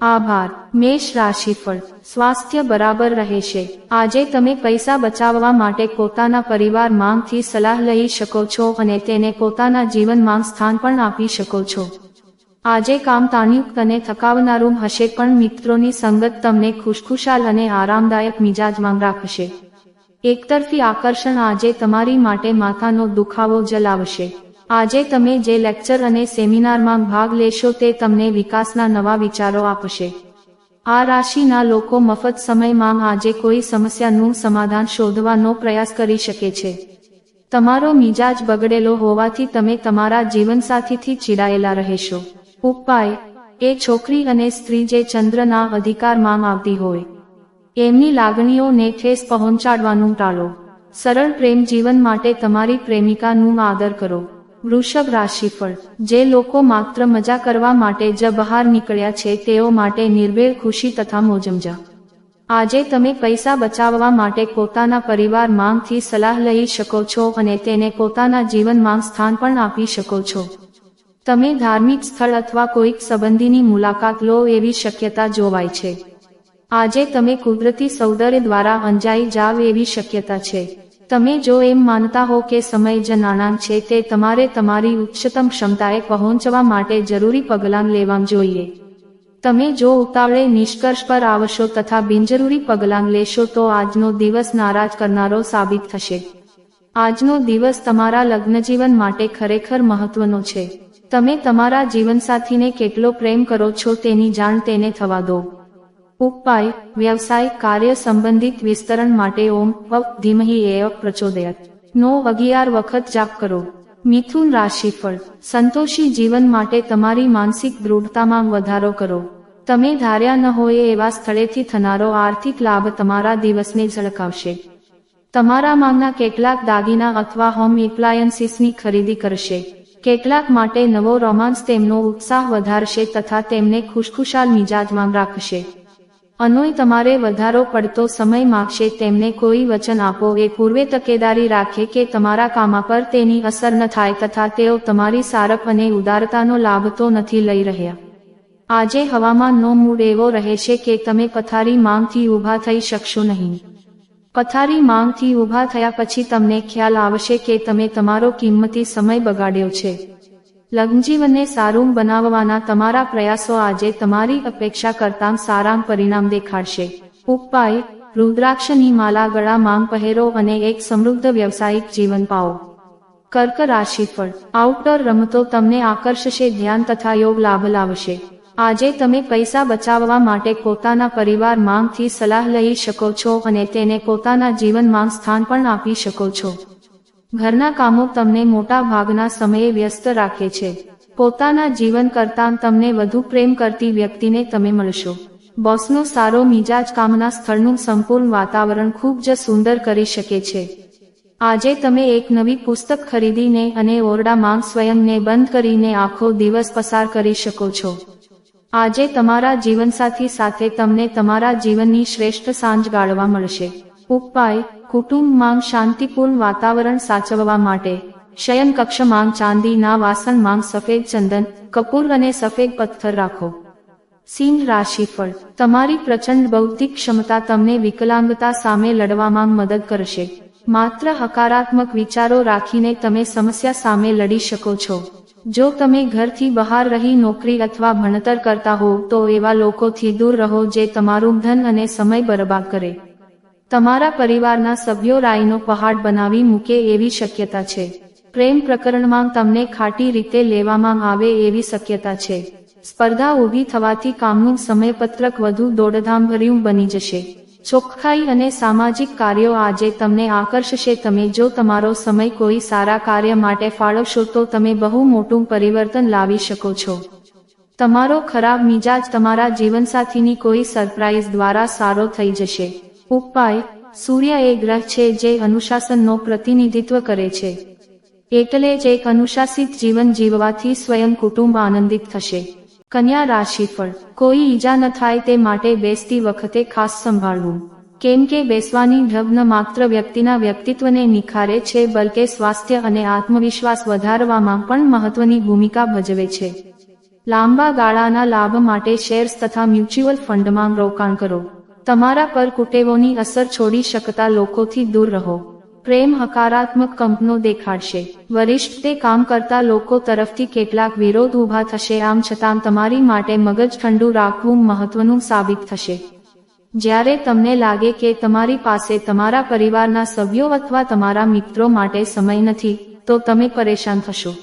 આભાર. મેષ રાશિફળ સ્વાસ્થ્ય બરાબર રહેશે. આજે તમે પૈસા બચાવવા માટે પોતાના પરિવાર માંગથી સલાહ લઈ શકો છો અને તેને પોતાના જીવનમાં સ્થાન પણ આપી શકો છો. આજે કામ તાણયુક્ત અને થકાવનારું હશે પણ મિત્રોની સંગત તમને ખુશખુશાલ અને આરામદાયક મિજાજમાં રાખશે. એકતરફી આકર્ષણ આજે તમારી માટે માથાનો દુખાવો જલાવશે. આજે તમે જે લેક્ચર અને સેમિનારમાં ભાગ લેશો તે તમને વિકાસના નવા વિચારો આપશે. આ રાશિના લોકો મફત સમયમાં આજે કોઈ સમસ્યાનું સમાધાન શોધવાનો પ્રયાસ કરી શકે છે. તમારો મિજાજ બગડેલો હોવાથી તમે તમારા જીવનસાથીથી ચીડાયેલા રહેશો. ઉપાય, એ છોકરી અને સ્ત્રી જે ચંદ્રના અધિકારમાં આવતી હોય. એમની લાગણીઓને ઠેસ પહોંચાડવાનું ટાળો. સરળ પ્રેમ જીવન માટે તમારી પ્રેમિકાનું આદર કરો. વૃષભ રાશિફળ જે લોકો માત્ર મજા કરવા માટે જ બહાર નીકળ્યા છે, તેઓ માટે નિર્ભેળ ખુશી તથા મોજમજા. આજે તમે પૈસા બચાવવા માટે પોતાના પરિવાર માંગથી સલાહ લઈ શકો છો અને તેને પોતાના જીવનમાં સ્થાન પણ આપી શકો છો. તમે ધાર્મિક સ્થળ અથવા કોઈક સંબંધીની મુલાકાત લો એવી શક્યતા જોવાય છે. આજે તમે કુદરતી સૌંદર્ય દ્વારા અંજાઈ જાવ એવી શક્યતા છે. તમે જો એમ માનતા હો કે સમય જ નાણાં છે તે તમારે તમારી ઉચ્ચતમ ક્ષમતાએ પહોંચવા માટે જરૂરી પગલાં લેવા જોઈએ. તમે જો ઉતાવળે નિષ્કર્ષ પર આવશો તથા બિનજરૂરી પગલાં લેશો તો આજનો દિવસ નારાજ કરનારો સાબિત થશે. આજનો દિવસ તમારા લગ્નજીવન માટે ખરેખર મહત્વનો છે. તમે તમારા જીવનસાથીને કેટલો પ્રેમ કરો છો તેની જાણ તેને થવા દો. ઉપાય, વ્યવસાય, કાર્ય સંબંધિત વિસ્તરણ માટે ઓમ અપ ધીમહી એ પ્રચોદયત. નો અગિયાર વખત જાપ કરો. મિથુન રાશિફળ સંતોષી જીવન માટે તમારી માનસિક દૃઢતામાં વધારો કરો. તમે ધાર્યા ન હોય એવા સ્થળેથી થનારો આર્થિક લાભ તમારા દિવસને ઝળકાવશે. તમારા માંગના કેટલાક દાગીના અથવા હોમ એપ્લાયન્સીસની ખરીદી કરશે. કેટલાક માટે નવો રોમાન્સ તેમનો ઉત્સાહ વધારશે તથા તેમને ખુશખુશાલ મિજાજમાં રાખશે. અનોય તમારે વધારો પડતો સમય માગશે, તેમને કોઈ વચન આપો. એ પૂર્વે તકેદારી રાખે કે તમારા કામા પર તેની અસર ન થાય તથા તેઓ તમારી સારપ અને ઉદારતાનો લાભ તો નથી લઈ રહ્યા. આજે હવામાનનો મૂડ એવો રહે છે કે તમે પથારી માંગથી ઊભા થઈ શકશો નહીં. પથારી માંગથી ઊભા થયા પછી તમને ખ્યાલ આવશે કે તમે તમારો કિંમતી સમય બગાડ્યો છે. લગ્નજીવનને સારું બનાવવાના તમારા પ્રયાસો આજે તમારી અપેક્ષા કરતાં સારા પરિણામ દેખાડશે. ઉપાય, રુદ્રાક્ષની માલા, ગળા, માંગ, પહેરો અને એક સમૃદ્ધ વ્યવસાયિક જીવન પાઓ. કર્ક રાશિફળ આઉટડોર રમતો તમને આકર્ષશે, ધ્યાન તથા યોગ લાભ લાવશે. આજે તમે પૈસા બચાવવા માટે પોતાના પરિવાર માંગથી સલાહ લઈ શકો છો અને તેને પોતાના જીવનમાં સ્થાન પણ આપી શકો છો. ઘરના કામો તમને મોટા ભાગના સમયે વ્યસ્ત રાખે છે. પોતાના જીવન કરતાં તમને વધુ પ્રેમ કરતી વ્યક્તિને તમે મળશો. બોસનો સારો મિજાજ કામના સ્થળનું સંપૂર્ણ વાતાવરણ ખૂબ જ સુંદર કરી શકે છે. આજે તમે એક નવી પુસ્તક ખરીદીને અને ઓરડામાં સ્વયંને બંધ કરીને આખો દિવસ પસાર કરી શકો છો. આજે તમારા જીવનસાથી સાથે તમને તમારા જીવનની શ્રેષ્ઠ સાંજ ગાળવા મળશે. ઉપાય કુટુંબમાં શાંતિપૂર્ણ વાતાવરણ સાચવવા માટે, શયન કક્ષમાં ચાંદીના વાસણમાં સફેદ ચંદન, કપૂર અને સફેદ પથ્થર રાખો. સિંહ રાશિફળ તમારી પ્રચંડ બૌદ્ધિક ક્ષમતા તમને વિકલાંગતા સામે લડવામાં મદદ કરશે. માત્ર હકારાત્મક વિચારો રાખીને તમે સમસ્યા સામે લડી શકો છો. જો તમે ઘરથી બહાર રહી નોકરી અથવા ભણતર કરતા હો તો એવા લોકોથી દૂર રહો જે તમારું ધન અને સમય બરબાદ કરે. તમારા પરિવારના સભ્યો રાયનો પહાડ બનાવી મૂકે એવી શક્યતા છે. પ્રેમ પ્રકરણમાં તમને ખાટી રીતે લેવામાં આવે એવી શક્યતા છે. સ્પર્ધા ઊભી થવાથી કામનું સમયપત્રક વધુ દોડધામભર્યું બની જશે. ચોખ્ખાઈ અને સામાજિક કાર્યો આજે તમને આકર્ષશે. તમે જો તમારો સમય કોઈ સારા કાર્ય માટે ફાળવશો તો તમે બહુ મોટું પરિવર્તન લાવી શકો છો. તમારો ખરાબ મિજાજ તમારા જીવનસાથીની કોઈ સરપ્રાઇઝ દ્વારા સારો થઈ જશે. ઉપાય, સૂર્ય એ ગ્રહ છે જે અનુશાસનનો પ્રતિનિધિત્વ કરે છે. એટલે જ એક અનુશાસિત જીવન જીવવાથી સ્વયં કુટુંબ આનંદિત થશે. કન્યા રાશિફળ, કોઈ ઈજા ન થાય તે માટે બેસતી વખતે ખાસ સંભાળવું. કેમ કે બેસવાની ઢબ ન માત્ર વ્યક્તિના વ્યક્તિત્વને નિખારે છે, બલકે સ્વાસ્થ્ય અને આત્મવિશ્વાસ વધારવામાં પણ મહત્વની ભૂમિકા ભજવે છે. લાંબા ગાળાના લાભ માટે શેર્સ તથા મ્યુચ્યુઅલ ફંડમાં રોકાણ કરો. તમારા પર કુટેવોની અસર છોડી શકતા લોકોથી દૂર રહો. પ્રેમ હકારાત્મક કંપનો દેખાડશે. વરિષ્ઠ તે કામ કરતા લોકો તરફથી કેટલાક વિરોધ ઊભા થશે, આમ છતાં તમારી માટે મગજ ઠંડુ રાખવું મહત્વનું સાબિત થશે. જ્યારે તમને લાગે કે તમારી પાસે તમારા પરિવારના સભ્યો અથવા તમારા મિત્રો માટે સમય નથી, તો તમે પરેશાન થશો.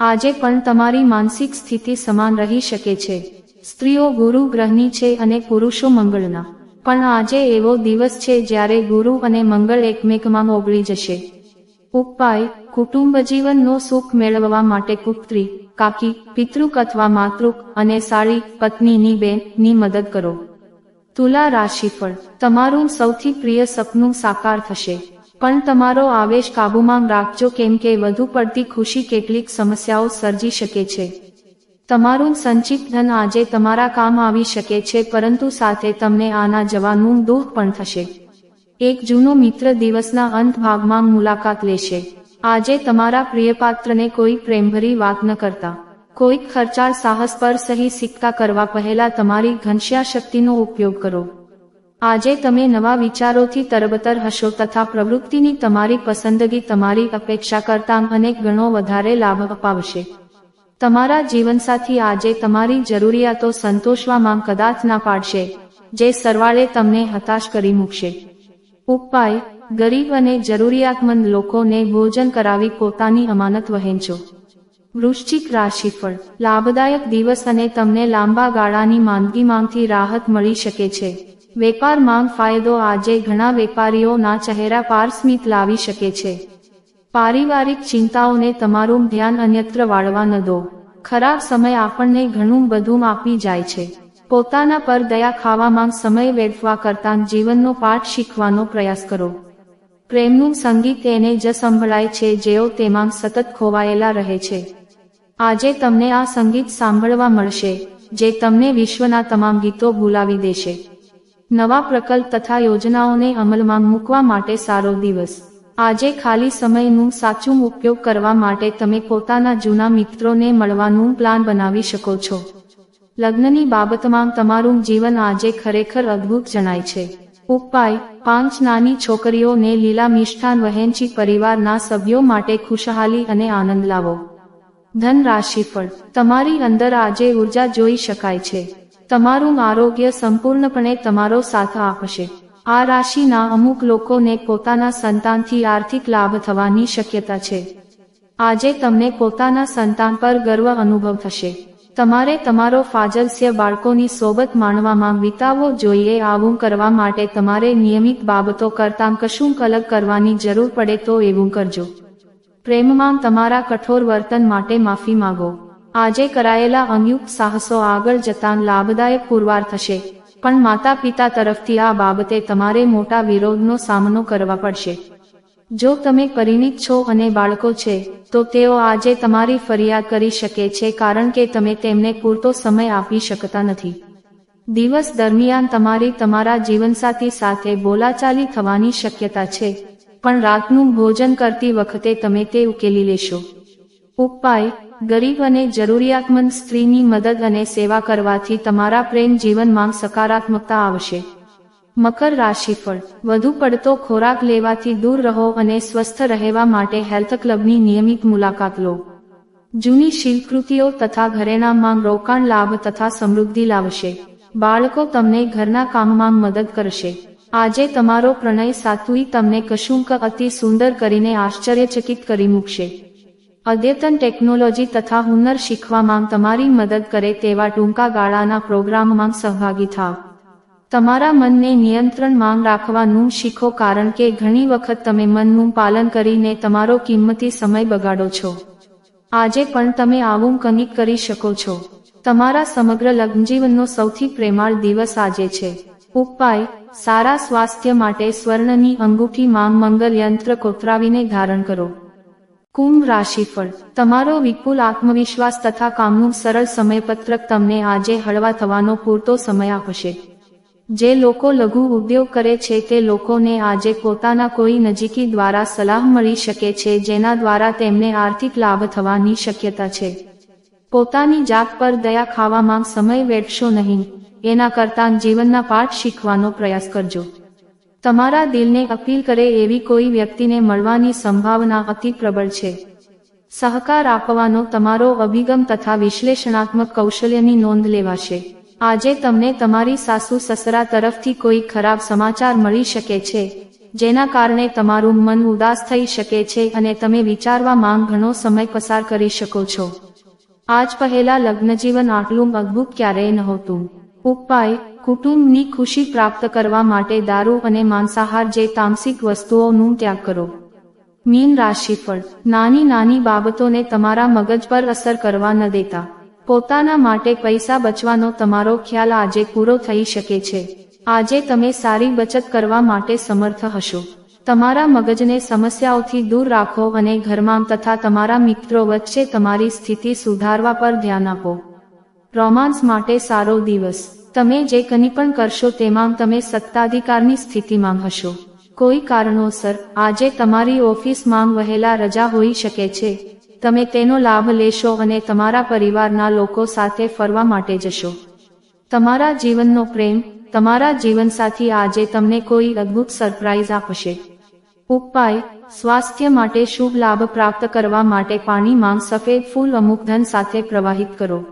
આજે પણ તમારી માનસિક સ્થિતિ સમાન રહી શકે છે. સ્ત્રીઓ ગુરુ ગ્રહની છે અને પુરુષો મંગળના. પણ આજે એવો દિવસ છે જ્યારે ગુરુ અને મંગળ એકમેકમાં ઓગળી જશે. ઉપાય, કુટુંબ જીવનનો સુખ મેળવવા માટે પુત્રી, કાકી પિતૃક અથવા માતૃક અને સાળી, પત્નીની બેનની મદદ કરો. તુલા રાશિફળ, તમારું સૌથી પ્રિય સપનું સાકાર થશે. પણ તમારો આવેશ કાબુમાં રાખજો કેમ કે વધુ પડતી ખુશી કેટલીક સમસ્યાઓ સર્જી શકે છે. તમારું સંચિત ધન આજે તમારા કામ આવી શકે છે, પરંતુ સાથે તમને આના જવાનું દુઃખ પણ થશે. એક જૂનો મિત્ર દિવસના અંત ભાગમાં મુલાકાત લેશે. આજે તમારા પ્રિયપાત્રને કોઈ પ્રેમભરી વાત ન કરતા. કોઈક ખર્ચાળ સાહસ પર સહી સિક્કા કરવા પહેલા તમારી ઘનશ્યા શક્તિનો ઉપયોગ કરો. આજે તમે નવા વિચારોથી તરબતર હશો તથા પ્રવૃત્તિની તમારી પસંદગી તમારી અપેક્ષા કરતાં અનેક ગણો વધારે લાભ અપાવશે. તમારા જીવનસાથી આજે તમારી જરૂરિયાતો સંતોષવામાં કદાચ ના પાડશે, જે સરવાળે તમને હતાશ કરી મૂકશે. ઉપાય, ગરીબ અને જરૂરિયાતમંદ લોકોને ભોજન કરાવી પોતાની અમાનત વહેંચો. વૃશ્ચિક રાશિફળ, લાભદાયક દિવસ અને તમને લાંબા ગાળાની માંદગી માંગથી રાહત મળી શકે છે. વેપાર માંગ ફાયદો આજે ઘણા વેપારીઓના ચહેરા પાર સ્મિત લાવી શકે છે. પારિવારિક ચિંતાઓને તમારું ધ્યાન અન્યત્ર વાળવા ન દો. ખરાબ સમય આપણને ઘણું બધું આપી જાય છે. પોતાના પર દયા ખાવામાં સમય વેડફવા કરતાં જીવનનો પાઠ શીખવાનો પ્રયાસ કરો. પ્રેમનું સંગીત એને જ સંભળાય છે જેઓ તેમાં સતત ખોવાયેલા રહે છે. આજે તમને આ સંગીત સાંભળવા મળશે, જે તમને વિશ્વના તમામ ગીતો ભૂલાવી દેશે. નવા પ્રકલ્પ તથા યોજનાઓને અમલમાં મૂકવા માટે સારો દિવસ. આજે ખાલી સમયનું સાચું ઉપયોગ કરવા માટે તમે પોતાના જૂના મિત્રોને મળવાનું પ્લાન બનાવી શકો છો. લગ્નની બાબતમાં તમારું જીવન આજે ખરેખર અદ્ભુત જણાય છે. ઉપાય, પાંચ નાની છોકરીઓને લીલા મિષ્ઠાન વહેંચી પરિવારના સભ્યો માટે ખુશહાલી અને આનંદ લાવો. ધન રાશિફળ તમારી અંદર આજે ઊર્જા જોઈ શકાય છે. તમારું આરોગ્ય સંપૂર્ણપણે તમારો સાથ આપશે. આ રાશિના અમુક લોકોને પોતાના સંતાનથી આર્થિક લાભ થવાની શક્યતા છે. આજે તમને પોતાના સંતાન પર ગર્વ અનુભવ થશે. તમારે તમારો ફાજલસ્ય બાળકોની સોબત માણવામાં વિતાવવો જોઈએ આવું કરવા માટે તમારે નિયમિત બાબતો કરતાં કશું અલગ કરવાની જરૂર પડે તો એવું કરજો. પ્રેમમાં તમારા કઠોર વર્તન માટે માફી માગો. આજે કરાયેલા અનયુક્ત સાહસો આગળ જતાં લાભદાયક પુરવાર થશે. પણ માતા પિતા તરફથી આ બાબતે તમારે મોટા વિરોધનો સામનો કરવા પડશે. જો તમે પરિણિત છો અને બાળકો છે, તો તેઓ આજે તમારી ફરિયાદ કરી શકે છે કારણ કે તમે તેમને પૂરતો સમય આપી શકતા નથી. દિવસ દરમિયાન તમારી તમારા જીવનસાથી સાથે બોલાચાલી થવાની શક્યતા છે, પણ રાતનું ભોજન કરતી વખતે તમે તે ઉકેલી લેશો. ઉપાય ગરીબ અને જરૂરિયાતમંદ સ્ત્રીની મદદ અને સેવા કરવાથી તમારા પ્રેમ જીવનમાં સકારાત્મકતા આવશે. મકર રાશિફળ વધુ પડતો ખોરાક લેવાથી દૂર રહો અને સ્વસ્થ રહેવા માટે હેલ્થ ક્લબની નિયમિત મુલાકાત લો. જૂની શિલ્પકૃતિઓ તથા ઘરેણામાં રોકાણ લાભ તથા સમૃદ્ધિ લાવશે. બાળકો તમને ઘરના કામમાં મદદ કરશે. આજે તમારો પ્રણય સાતુઈ તમને કશુંક અતિ સુંદર કરીને આશ્ચર્યચકિત કરી મૂકશે. અદ્યતન ટેકનોલોજી તથા હુનર શીખવામાં તમારી મદદ કરે તેવા ટૂંકા ગાળાના પ્રોગ્રામમાં સહભાગી થાવ. તમારા મનને નિયંત્રણમાં રાખવાનું શીખો કારણ કે ઘણી વખત તમે મનનું પાલન કરીને તમારો કિંમતી સમય બગાડો છો. આજે પણ તમે આવું કંઈક કરી શકો છો. તમારા સમગ્ર લગ્નજીવનનો સૌથી પ્રેમાળ દિવસ આજે છે. ઉપાય, સારા સ્વાસ્થ્ય માટે સ્વર્ણની અંગૂઠી માંગ મંગલ યંત્ર કોતરાવીને ધારણ કરો. કુંભ રાશિફળ. તમારો વિપુલ આત્મવિશ્વાસ તથા કામનું સરળ સમયપત્રક તમને આજે હળવા થવાનો પૂરતો સમય આપશે. જે લોકો લઘુ ઉદ્યોગ કરે છે તે લોકોને આજે પોતાના કોઈ નજીકી દ્વારા સલાહ મળી શકે છે જેના દ્વારા તેમને આર્થિક લાભ થવાની શક્યતા છે. પોતાની જાત પર દયા ખાવામાં સમય વેઠશો નહીં. એના કરતાં જીવનના પાઠ શીખવાનો પ્રયાસ કરજો. તમારા દિલને અપીલ કરે એવી કોઈ વ્યક્તિને મળવાની સંભાવના અતિ પ્રબળ છે. સહકાર આપવાનો તમારો અભિગમ તથા વિશ્લેષણાત્મક કૌશલ્યની નોંધ લેવાશે. આજે તમને તમારી સાસુ સસરા તરફથી કોઈ ખરાબ સમાચાર મળી શકે છે, જેના કારણે તમારું મન ઉદાસ થઈ શકે છે અને તમે વિચારવા માંગ ઘણો સમય પસાર કરી શકો છો. આજ પહેલા લગ્નજીવન આટલું અદ્ભુત ક્યારેય નહોતું. ઉપાય કુટુંબની ખુશી પ્રાપ્ત કરવા માટે દારૂ અને માંસાહાર જે તામસિક વસ્તુઓનું ત્યાગ કરો. મીન રાશિફળ નાની નાની બાબતોને તમારા મગજ પર અસર કરવા ન દેતા. પોતાના માટે પૈસા બચવાનો તમારો ખ્યાલ આજે પૂરો થઈ શકે છે. આજે તમે સારી બચત કરવા માટે સમર્થ હશો. તમારા મગજને સમસ્યાઓથી દૂર રાખો અને ઘરમાં તથા તમારા મિત્રો વચ્ચે તમારી સ્થિતિ સુધારવા પર ધ્યાન આપો. રોમાન્સ માટે સારો દિવસ. તમે જે કંઈ પણ કરશો તેમાં તમે સત્તાધિકારની સ્થિતિમાં હશો. કોઈ કારણોસર, આજે તમારી ઓફિસમાં વહેલા રજા હોઈ શકે છે. તમે તેનો લાભ લેશો અને તમારા પરિવારના લોકો સાથે ફરવા માટે જશો. તમારા જીવનનો પ્રેમ, તમારા જીવનસાથી આજે તમને કોઈ અદ્ભુત સરપ્રાઇઝ આપશે. ઉપાય, સ્વાસ્થ્ય માટે શુભ લાભ પ્રાપ્ત કરવા માટે પાણીમાં સફેદ ફૂલ અમુક ધન સાથે પ્રવાહિત કરો.